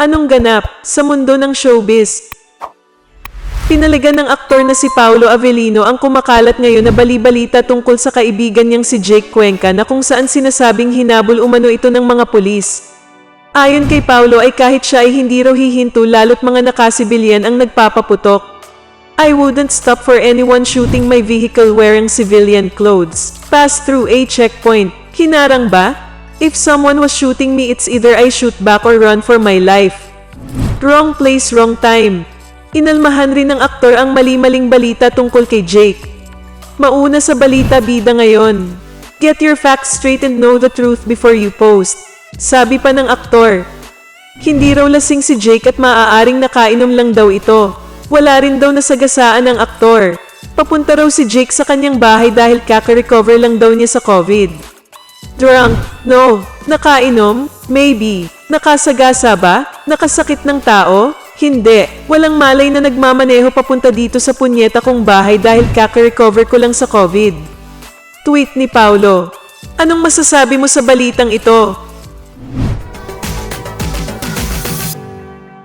Anong ganap sa mundo ng showbiz? Pinaligan ng aktor na si Paolo Avellino ang kumakalat ngayon na balibalita tungkol sa kaibigan niyang si Jake Cuenca na kung saan sinasabing hinabol umano ito ng mga pulis. Ayon kay Paolo ay kahit siya ay hindi raw hihinto lalo't mga nakasibilyan ang nagpapaputok. I wouldn't stop for anyone shooting my vehicle wearing civilian clothes. Pass through a checkpoint. Hinarang ba? If someone was shooting me, it's either I shoot back or run for my life. Wrong place, wrong time. Inalmahan rin ng aktor ang mali-maling balita tungkol kay Jake. Mauna sa balita bida ngayon. Get your facts straight and know the truth before you post. Sabi pa ng aktor. Hindi raw lasing si Jake at maaaring nakainom lang daw ito. Wala rin daw nasagasaan ng aktor. Papunta raw si Jake sa kanyang bahay dahil kaka-recover lang daw niya sa COVID. Drunk? No. Nakainom? Maybe. Nakasagasa ba? Nakasakit ng tao? Hindi. Walang malay na nagmamaneho papunta dito sa punyeta kong bahay dahil kaka-recover ko lang sa COVID. Tweet ni Paulo. Anong masasabi mo sa balitang ito?